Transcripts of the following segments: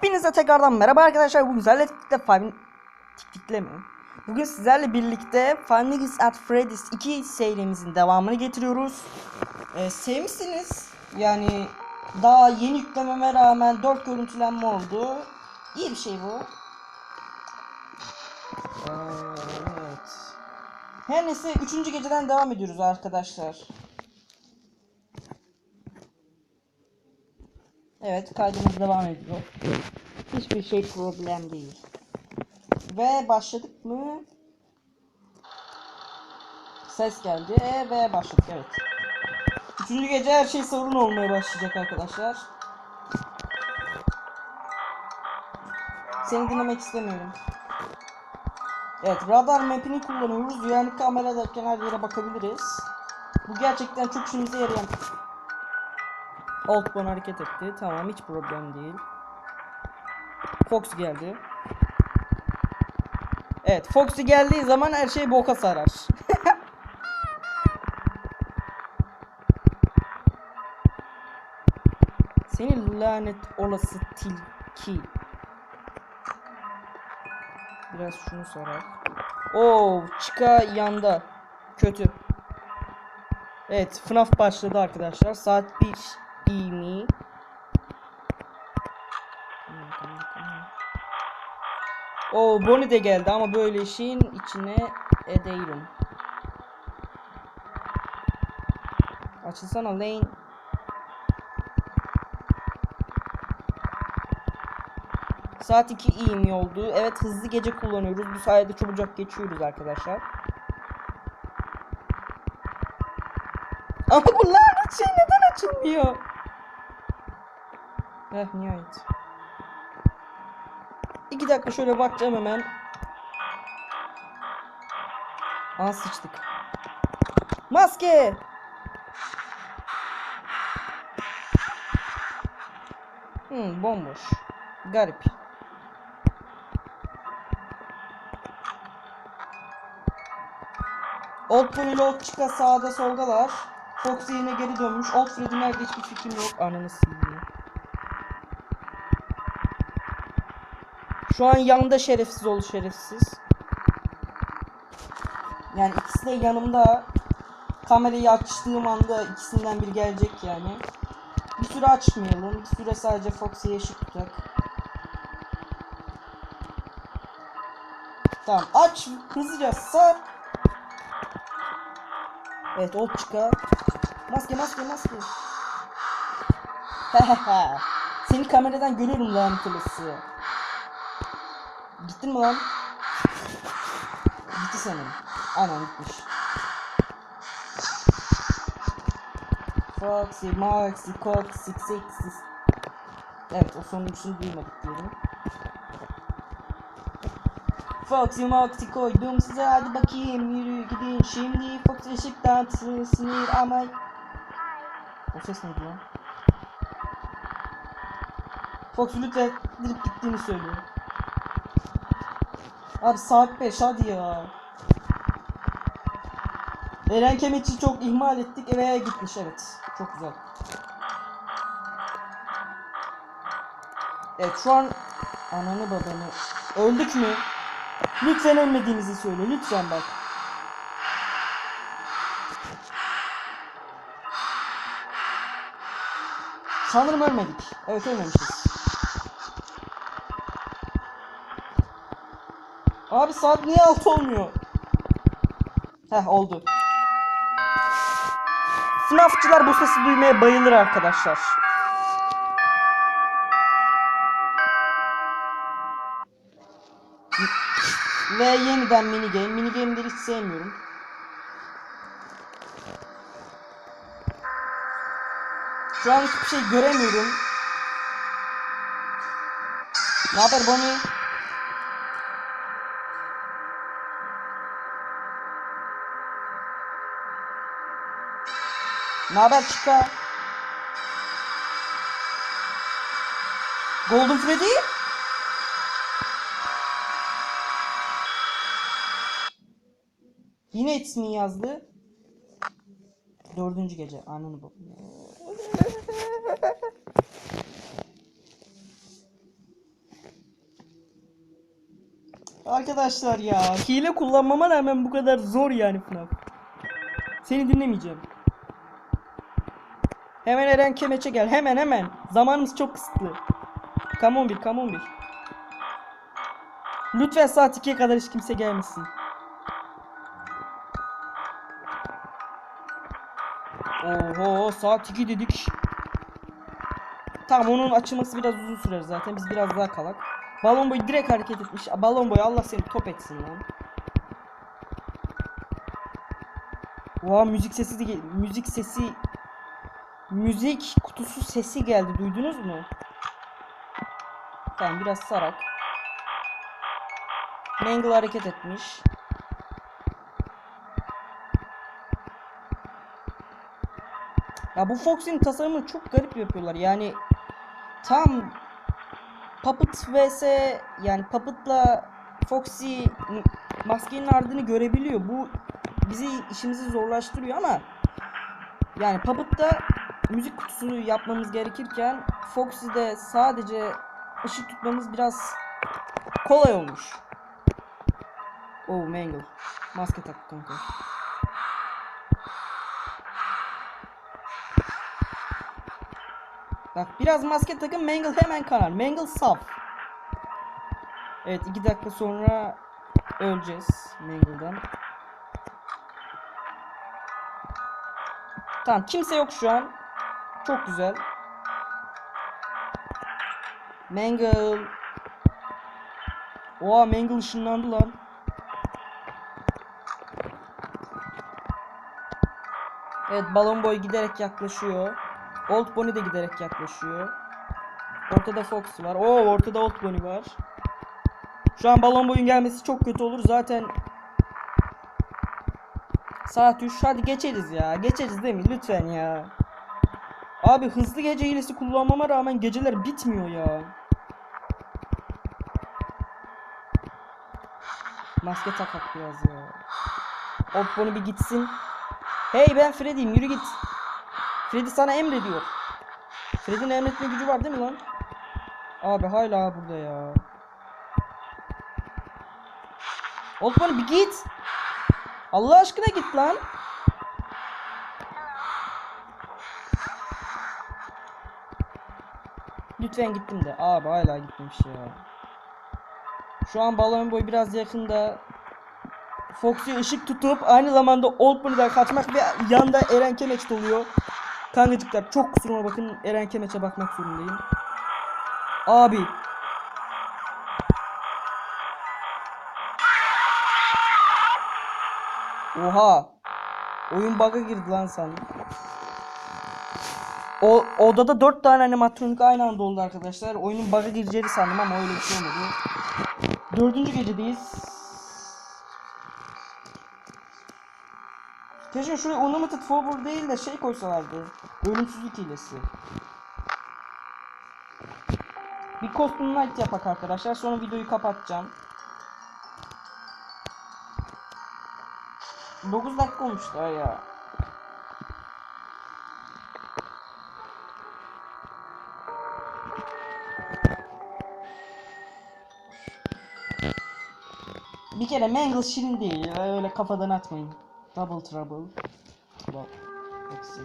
Hepinize tekrardan merhaba arkadaşlar. Bugün sizlerle birlikte Five Tiktikle mi? Bugün sizlerle birlikte Five Nights at Freddy's 2 serimizin devamını getiriyoruz. Ee, sevmişsiniz. Yani daha yeni yüklememe rağmen 4 görüntülenme oldu. İyi bir şey bu. Evet. Her neyse 3. geceden devam ediyoruz arkadaşlar. Evet kaydımız devam ediyor. Hiçbir şey problem değil. Ve başladık mı? Ses geldi ve başladık evet. Üçüncü gece her şey sorun olmaya başlayacak arkadaşlar. Seni dinlemek istemiyorum. Evet radar map'ini kullanıyoruz. Yani kameradayken her yere bakabiliriz. Bu gerçekten çok işimize yarayan Alt bana hareket etti. Tamam hiç problem değil. Fox geldi. Evet Foxy geldiği zaman her şey boka sarar. Senin lanet olası tilki. Biraz şunu sarar. Oo, çıka yanda. Kötü. Evet, FNAF başladı arkadaşlar. Saat 1 O Bonnie de geldi ama böyle işin içine edeyim. Açılsana lane. Saat 2 iyi mi oldu? Evet hızlı gece kullanıyoruz. Bu sayede çabucak geçiyoruz arkadaşlar. Ama bu lanet şey neden açılmıyor? Eh nihayet. İki dakika şöyle bakacağım hemen. Aa sıçtık. Maske! Hmm bomboş. Garip. Old Boy ile Old Chica sağda soldalar. Fox yine geri dönmüş. Old Freddy nerede hiçbir fikrim yok. Ananı Şu an yanında şerefsiz ol şerefsiz. Yani ikisi de yanımda. Kamerayı açtığım anda ikisinden biri gelecek yani. Bir süre açmayalım. Bir süre sadece Foxy'ye ışık tutak. Tamam aç hızlıca sar. Evet ol çıkar. Maske maske maske. Seni kameradan görüyorum lan kılısı. Gittin mi lan? Gitti sanırım. Aynen gitmiş. Foxy, Maxi, Coxy, Sexy. Evet o sonuncusunu duymadık diyelim. Foxy Moxy koydum size hadi bakayım yürü gidin şimdi Foxy ışıktan sinir ama O ses neydi lan? Foxy lütfen dirip gittiğini söylüyor. Abi saat 5 hadi ya. Eren Kemetçi çok ihmal ettik eve gitmiş evet. Çok güzel. Evet şu an ananı babanı öldük mü? Lütfen ölmediğinizi söyle lütfen bak. Sanırım ölmedik. Evet ölmemişiz. Abi saat niye altı olmuyor? Heh oldu. FNAF'çılar bu sesi duymaya bayılır arkadaşlar. Ve yeniden mini game. Mini game'leri hiç sevmiyorum. Şu an hiçbir şey göremiyorum. Ne haber Bonnie? Ne haber Chica? Golden Freddy? Yine Me yazdı. Dördüncü gece. Ananı bakın. Arkadaşlar ya hile kullanmama rağmen bu kadar zor yani FNAF. Seni dinlemeyeceğim. Hemen Eren Kemeç'e gel hemen hemen. Zamanımız çok kısıtlı. On bir on bir. Lütfen saat 2'ye kadar hiç kimse gelmesin. Oho saat 2 dedik. Tamam onun açılması biraz uzun sürer zaten. Biz biraz daha kalak. Balon boy direkt hareket etmiş. Balon boy Allah seni top etsin lan. Oha müzik sesi de müzik sesi müzik kutusu sesi geldi. Duydunuz mu? Tamam biraz sarak. Mangle hareket etmiş. Ya bu Fox'in tasarımını çok garip yapıyorlar. Yani tam Puppet vs yani Puppet'la Foxy maskenin ardını görebiliyor. Bu bizi işimizi zorlaştırıyor ama yani Puppet'ta müzik kutusunu yapmamız gerekirken Foxy'de sadece ışık tutmamız biraz kolay olmuş. Oh Mangle. Maske tak kanka. Bak biraz maske takın Mangle hemen kanar. Mangle saf. Evet 2 dakika sonra öleceğiz Mangle'dan. Tamam kimse yok şu an. Çok güzel. Mangle. Oha Mangle ışınlandı lan. Evet balon boy giderek yaklaşıyor. Old Bonnie de giderek yaklaşıyor. Ortada Fox var. Oo ortada Old Bonnie var. Şu an balon boyun gelmesi çok kötü olur. Zaten saat 3. Hadi geçeriz ya. Geçeriz değil mi? Lütfen ya. Abi hızlı gece hilesi kullanmama rağmen geceler bitmiyor ya. Maske takak biraz ya. Bonnie bir gitsin. Hey ben Freddy'yim yürü git. Freddy sana emrediyor. Freddy'nin emretme gücü var değil mi lan? Abi hala burada ya. Oğlum bir git. Allah aşkına git lan. Lütfen gittim de. Abi hala gitmemiş ya. Şu an balon boy biraz yakında. Foxy ışık tutup aynı zamanda Old Bunny'den kaçmak ve yanda Eren Kemeç doluyor. Kankacıklar çok kusuruma bakın Eren Kemeç'e bakmak zorundayım. Abi. Oha. Oyun bug'a girdi lan sandım. O odada 4 tane animatronik aynı anda oldu arkadaşlar. Oyunun bug'a gireceğini sandım ama öyle bir şey olmadı. Dördüncü gecedeyiz. Keşke şuraya Unlimited Forward değil de şey koysalardı. Ölümsüzlük hilesi. Bir Costume Night yapak arkadaşlar. Sonra videoyu kapatacağım. 9 dakika olmuş daha ya. Bir kere Mangle şirin değil. Öyle kafadan atmayın. Double Trouble. Bak. Eksi.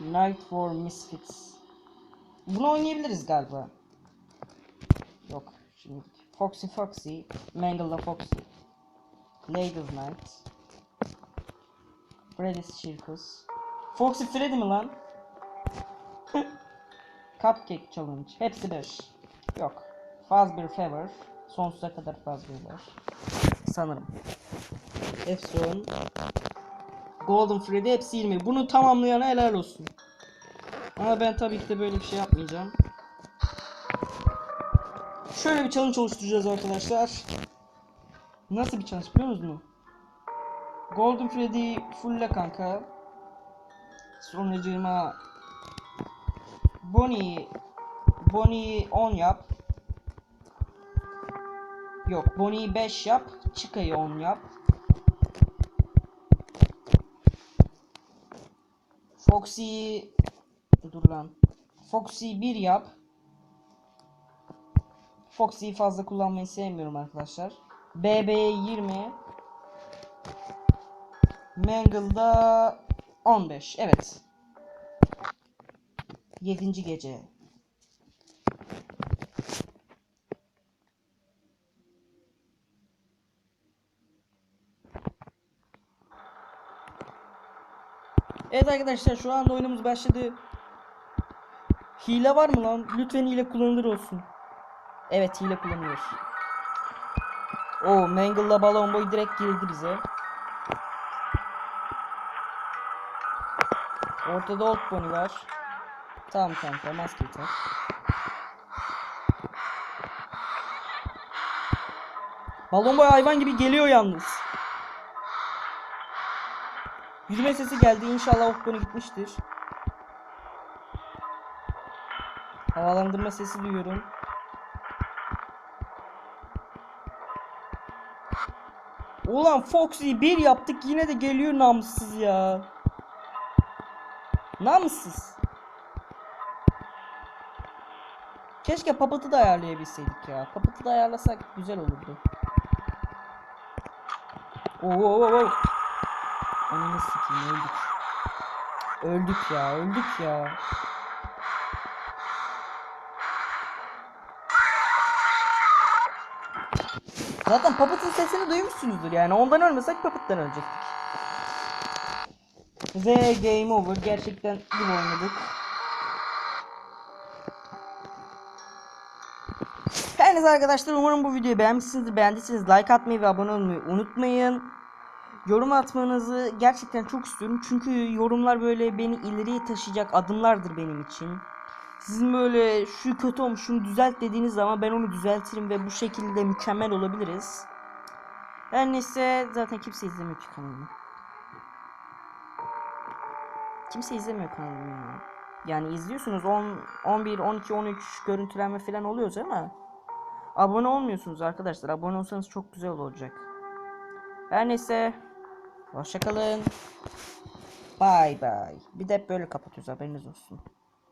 Night for Misfits. Bunu oynayabiliriz galiba. Yok. Şimdi Foxy Foxy. Mangle'la Foxy. Ladies Night. Freddy's Circus. Foxy Freddy mi lan? Cupcake Challenge. Hepsi 5. Yok. Fazbear Fever. Sonsuza kadar Fazbear var. Sanırım. 10. Golden Freddy hepsi 20. Bunu tamamlayana helal olsun. Ama ben tabii ki de böyle bir şey yapmayacağım. Şöyle bir challenge oluşturacağız arkadaşlar. Nasıl bir challenge biliyor musunuz mu? Golden Freddy fulle kanka. Sonracığıma Bonnie Bonnie 10 yap. Yok Bonnie'yi 5 yap. Chica'yı 10 yap. Foxy'yi dur lan. Foxy 1 yap. Foxy'yi fazla kullanmayı sevmiyorum arkadaşlar. BB'ye 20. Mangle'da 15. Evet. 7. gece. Evet arkadaşlar şu anda oyunumuz başladı. Hile var mı lan? Lütfen hile kullanılır olsun. Evet hile kullanılır. O Mangle'la balon boy direkt girdi bize. Ortada Old Bonnie var. Tamam kanka maskeyi tak. Balon boy hayvan gibi geliyor yalnız. Yürüme sesi geldi. İnşallah Old Bonnie gitmiştir. Havalandırma sesi duyuyorum. Ulan Foxy bir yaptık yine de geliyor namussuz ya. Namussuz. Keşke papatı da ayarlayabilseydik ya. Papatı da ayarlasak güzel olurdu. Oo, oo, oo. Ananı sikeyim öldük. Öldük ya öldük ya. Zaten Puppet'ın sesini duymuşsunuzdur yani. Ondan ölmesek Puppet'tan ölecektik. Ve game over. Gerçekten gibi oynadık. Her neyse arkadaşlar umarım bu videoyu beğenmişsinizdir. Beğendiyseniz like atmayı ve abone olmayı unutmayın. Yorum atmanızı gerçekten çok istiyorum. Çünkü yorumlar böyle beni ileriye taşıyacak adımlardır benim için. Sizin böyle şu kötü olmuş şunu düzelt dediğiniz zaman ben onu düzeltirim ve bu şekilde mükemmel olabiliriz. Her neyse zaten kimse izlemiyor ki kanalımı. Kimse izlemiyor kanalımı ya. Yani izliyorsunuz 10, 11, 12, 13 görüntülenme falan oluyoruz ama abone olmuyorsunuz arkadaşlar. Abone olsanız çok güzel olacak. Her neyse hoşçakalın. Bye bye. Bir de böyle kapatıyoruz haberiniz olsun.